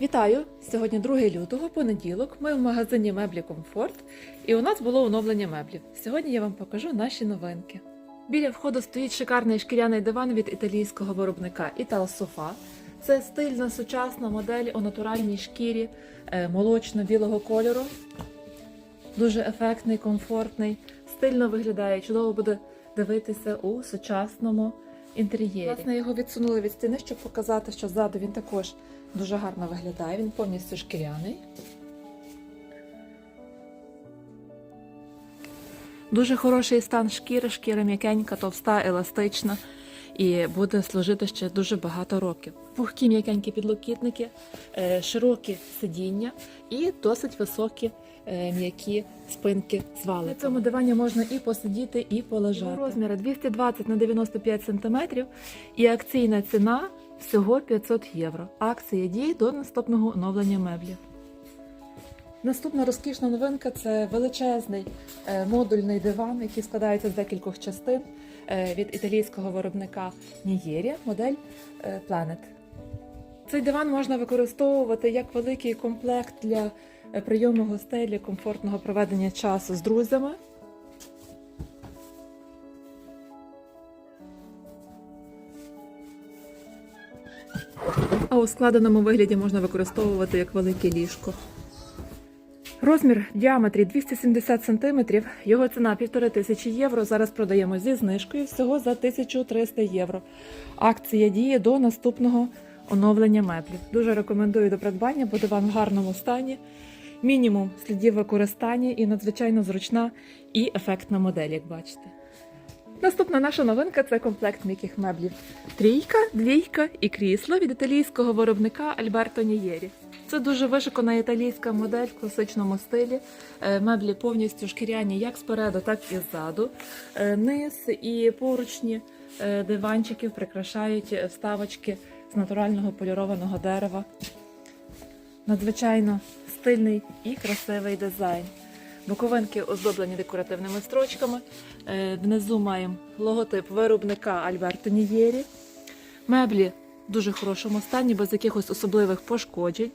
Вітаю! Сьогодні 2 лютого, понеділок. Ми в магазині меблі Комфорт, і у нас було оновлення меблів. Сьогодні я вам покажу наші новинки. Біля входу стоїть шикарний шкіряний диван від італійського виробника Ital Sofa. Це стильна сучасна модель у натуральній шкірі е, молочно-білого кольору. Дуже ефектний, комфортний, стильно виглядає, чудово буде дивитися у сучасному інтер'єрі. Власне, його відсунули від стіни, щоб показати, що ззаду він також дуже гарно виглядає. Він повністю шкіряний. Дуже хороший стан шкіри, шкіра м'якенька, товста, еластична і буде служити ще дуже багато років. Пухкі м'якенькі підлокітники, е, широкі сидіння і досить високі е, м'які спинки з валиками. На цьому дивані можна і посидіти, і полежати. Розміри 220 на 95 см і акційна ціна всього 500 євро. Акція діє до наступного оновлення меблів. Наступна розкішна новинка це величезний е, модульний диван, який складається з декількох частин е, від італійського виробника Нієрі, модель е, Planet. Цей диван можна використовувати як великий комплект для прийому гостей для комфортного проведення часу з друзями. А у складеному вигляді можна використовувати як велике ліжко. Розмір в діаметрі 270 см, його ціна 1500 євро. Зараз продаємо зі знижкою всього за 1300 євро. Акція діє до наступного оновлення меблів. Дуже рекомендую до придбання, бо диван в гарному стані. Мінімум слідів використання і надзвичайно зручна і ефектна модель, як бачите. Наступна наша новинка це комплект м'яких меблів. Трійка, двійка і крісло від італійського виробника Альберто Нієрі. Це дуже вишикана італійська модель в класичному стилі. Е, Меблі повністю шкіряні як спереду, так і ззаду. Е, Низ і поручні е, диванчиків прикрашають вставочки з натурального полірованого дерева. Надзвичайно стильний і красивий дизайн. Боковинки оздоблені декоративними строчками. Внизу маємо логотип виробника Альберто Нієрі. Меблі в дуже хорошому стані, без якихось особливих пошкоджень.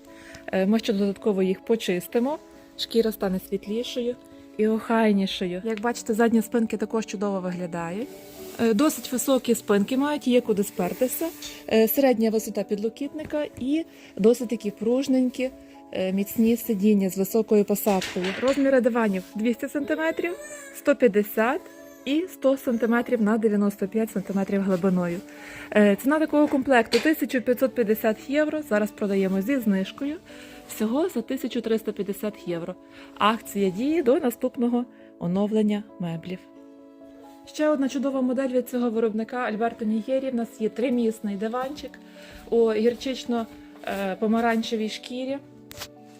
Е, Ми ще додатково їх почистимо. Шкіра стане світлішою і охайнішою. Як бачите, задні спинки також чудово виглядають. Е, Досить високі спинки мають, є куди спертися. Е, Середня висота підлокітника і досить такі пружненькі, міцні сидіння з високою посадкою. Розміри диванів 200 см, 150 і 100 см на 95 см глибиною. Е, Ціна такого комплекту 1550 євро. Зараз продаємо зі знижкою. Всього за 1350 євро. Акція діє до наступного оновлення меблів. Ще одна чудова модель від цього виробника Альберто Нієрі. В нас є тримісний диванчик у гірчично-помаранчевій шкірі.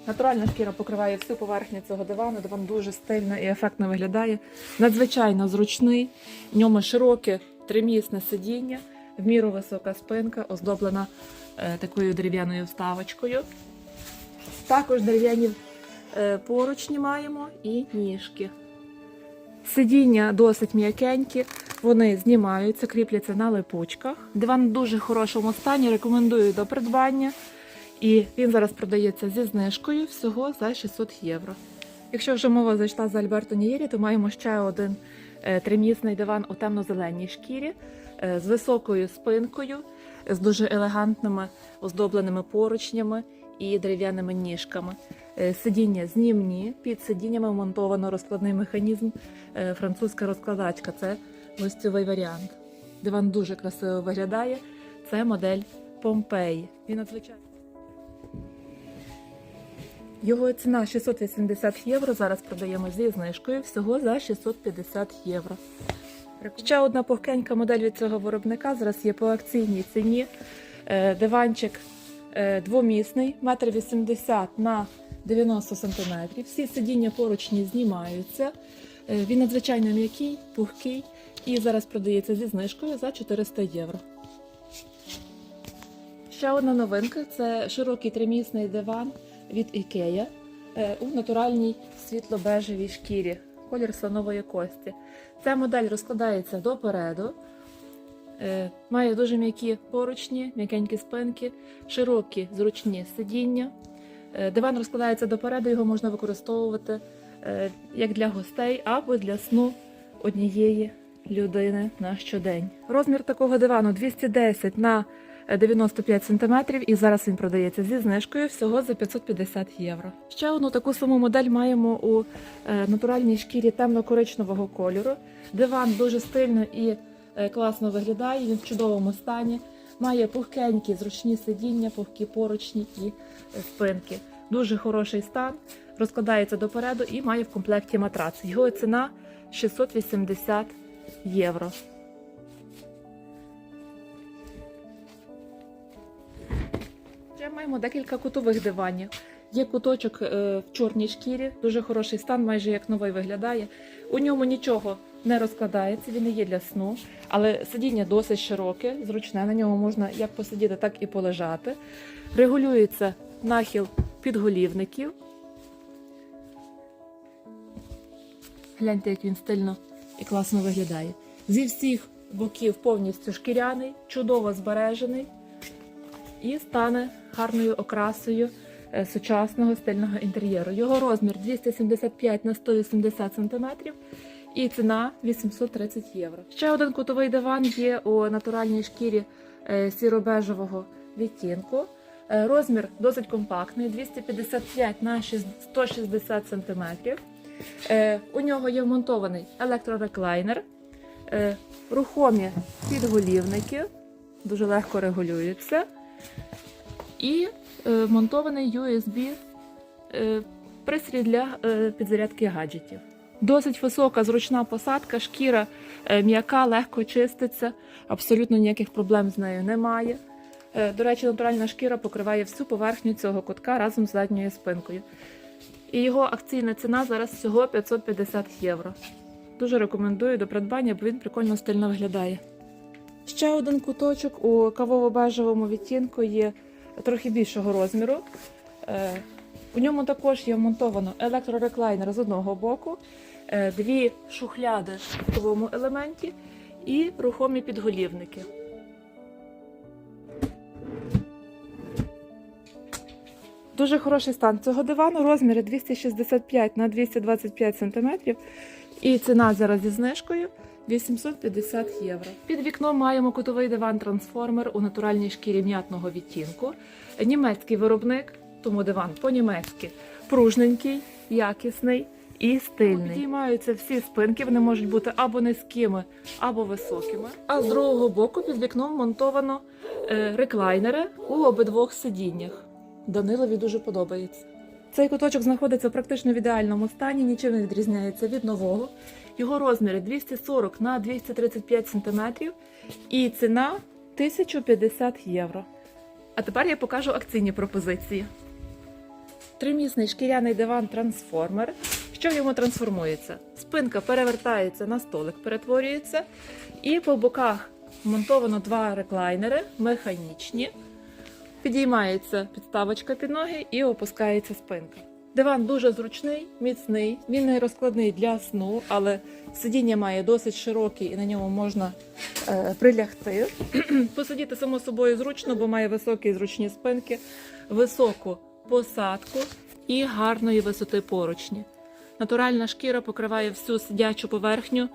Натуральна шкіра покриває всю поверхню цього дивану. Диван дуже стильно і ефектно виглядає. Надзвичайно зручний. В ньому широке тримісне сидіння, в міру висока спинка, оздоблена е, такою дерев'яною вставочкою. Також дерев'яні е, поручні маємо і ніжки. Сидіння досить м'якенькі, вони знімаються, кріпляться на липучках. Диван в дуже хорошому стані, рекомендую до придбання. І він зараз продається зі знижкою всього за 600 євро. Якщо вже мова зайшла за Альберто Нієрі, то маємо ще один е, тримісний диван у темно-зеленій шкірі е, з високою спинкою, з дуже елегантними оздобленими поручнями і дерев'яними ніжками. Е, Сидіння знімні, під сидіннями вмонтовано розкладний механізм, французька розкладачка. Це гостьовий варіант. Диван дуже красиво виглядає. Це модель Помпеї. Він надзвичайно. Його ціна 680 євро. Зараз продаємо зі знижкою всього за 650 євро. Ще одна пухкенька модель від цього виробника. Зараз є по акційній ціні. Е, Диванчик е, двомісний, 1,80 м на 90 см. Всі сидіння поручні знімаються. Е, Він надзвичайно м'який, пухкий і зараз продається зі знижкою за 400 євро. Ще одна новинка це широкий тримісний диван від IKEA е, у натуральній світло-бежевій шкірі, колір слонової кості. Ця модель розкладається допереду. Е, Має дуже м'які поручні, м'якенькі спинки, широкі зручні сидіння. Е, Диван розкладається допереду, його можна використовувати як для гостей або для сну однієї людини на щодень. Розмір такого дивану 210 на 95 см, і зараз він продається зі знижкою всього за 550 євро. Ще одну таку саму модель маємо у е, натуральній шкірі темно-коричневого кольору. Диван дуже стильно і е, класно виглядає. Він в чудовому стані. Має пухкенькі зручні сидіння, пухкі поручні і е, спинки. Дуже хороший стан, розкладається допереду і має в комплекті матрац. Його ціна 680 євро. Маємо декілька кутових диванів. Є куточок е, в чорній шкірі, дуже хороший стан, майже як новий виглядає. У ньому нічого не розкладається, він не є для сну, але сидіння досить широке, зручне. На ньому можна як посидіти, так і полежати. Регулюється нахил підголівників. Гляньте, як він стильно і класно виглядає. Зі всіх боків повністю шкіряний, чудово збережений і стане гарною окрасою е, сучасного стильного інтер'єру. Його розмір 275 на 180 см і ціна 830 євро. Ще один кутовий диван є у натуральній шкірі е, сіро-бежевого відтінку. Е, Розмір досить компактний 255 на 160 см. У нього є вмонтований електрореклайнер, рухомі підголівники, дуже легко регулюються, і е, вмонтований USB е, пристрій для е, підзарядки гаджетів. Досить висока, зручна посадка, шкіра е, м'яка, легко чиститься, абсолютно ніяких проблем з нею немає. Е, До речі, натуральна шкіра покриває всю поверхню цього кутка разом з задньою спинкою. І його акційна ціна зараз всього 550 євро. Дуже рекомендую до придбання, бо він прикольно стильно виглядає. Ще один куточок у кавово-бежевому відтінку є трохи більшого розміру. Е, У ньому також є вмонтовано електрореклайнер з одного боку, е, дві шухляди в боковому елементі і рухомі підголівники. Дуже хороший стан цього дивану. Розміри 265 на 225 см. І ціна зараз зі знижкою 850 євро. Під вікном маємо кутовий диван трансформер у натуральній шкірі м'ятного відтінку. Німецький виробник, тому диван по-німецьки пружненький, якісний і стильний. Підіймаються всі спинки, вони можуть бути або низькими, або високими. А з другого боку під вікном монтовано е, реклайнери у обидвох сидіннях. Данилові дуже подобається. Цей куточок знаходиться практично в ідеальному стані, нічим не відрізняється від нового. Його розміри 240 на 235 см і ціна 1050 євро. А тепер я покажу акційні пропозиції. Тримісний шкіряний диван трансформер. Що в ньому трансформується? Спинка перевертається на столик, перетворюється, і по боках вмонтовано два реклайнери механічні. Підіймається підставочка під ноги і опускається спинка. Диван дуже зручний, міцний, він не розкладний для сну, але сидіння має досить широке і на ньому можна е, прилягти. Посидіти само собою зручно, бо має високі і зручні спинки, високу посадку і гарної висоти поручні. Натуральна шкіра покриває всю сидячу поверхню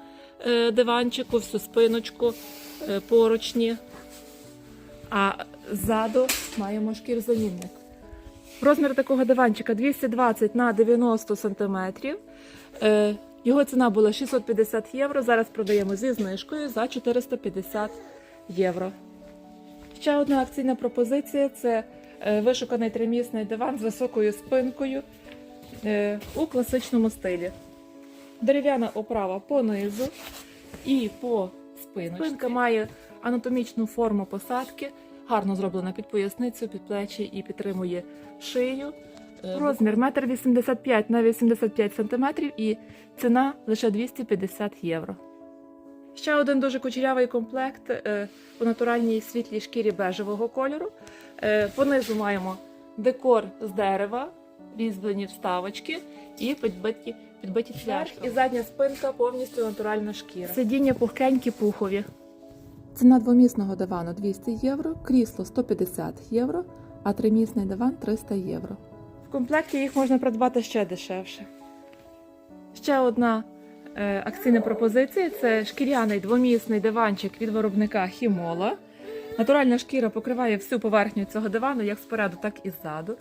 е, диванчику, всю спиночку, е, поручні. А ззаду маємо шкірзамінник. Розмір такого диванчика 220 на 90 см. Е, Його ціна була 650 євро. Зараз продаємо зі знижкою за 450 євро. Ще одна акційна пропозиція це е, вишуканий тримісний диван з високою спинкою е, у класичному стилі. Дерев'яна оправа понизу і по спиночці. Спинка має анатомічну форму посадки, гарно зроблена під поясницю, під плечі і підтримує шию. Е, Розмір 1,85 м на 85 см і ціна лише 250 євро. Ще один дуже кучерявий комплект е, у натуральній світлій шкірі бежевого кольору. Е, Понизу маємо декор з дерева, різьблені вставочки і підбиті, підбиті цвяшки. І задня спинка повністю натуральна шкіра. Сидіння пухкенькі пухові. Ціна двомісного дивану 200 євро, крісло 150 євро, а тримісний диван 300 євро. В комплекті їх можна придбати ще дешевше. Ще одна е, акційна пропозиція це шкіряний двомісний диванчик від виробника Хімола. Натуральна шкіра покриває всю поверхню цього дивану, як спереду, так і ззаду.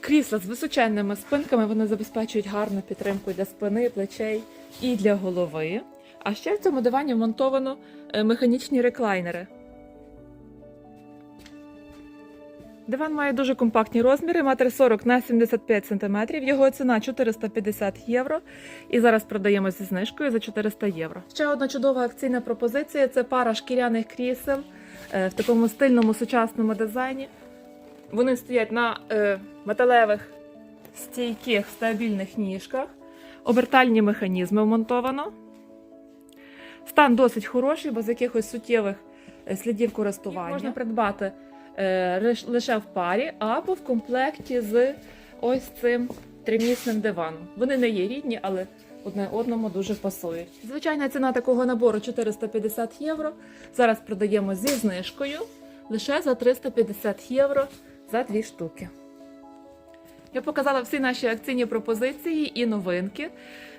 Крісла з височенними спинками вони забезпечують гарну підтримку для спини, плечей і для голови. А ще в цьому дивані вмонтовано е, механічні реклайнери. Диван має дуже компактні розміри, метр 40 на 75 см. Його ціна 450 євро. І зараз продаємо зі знижкою за 400 євро. Ще одна чудова акційна пропозиція це пара шкіряних крісел е, в такому стильному сучасному дизайні. Вони стоять на е, металевих стійких стабільних ніжках. Обертальні механізми вмонтовано. Стан досить хороший, без якихось суттєвих е, слідів користування. Їх можна придбати е, лише в парі або в комплекті з ось цим тримісним диваном. Вони не є рідні, але одне одному дуже пасують. Звичайна ціна такого набору 450 євро. Зараз продаємо зі знижкою лише за 350 євро за дві штуки. Я показала всі наші акційні пропозиції і новинки.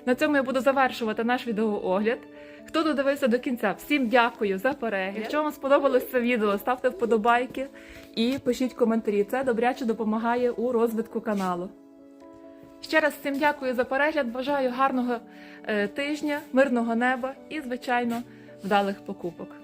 На цьому я буду завершувати наш відеоогляд. Хто додивився до кінця, всім дякую за перегляд. Якщо вам сподобалось це відео, ставте вподобайки і пишіть коментарі. Це добряче допомагає у розвитку каналу. Ще раз всім дякую за перегляд. Бажаю гарного е, тижня, мирного неба і, звичайно, вдалих покупок.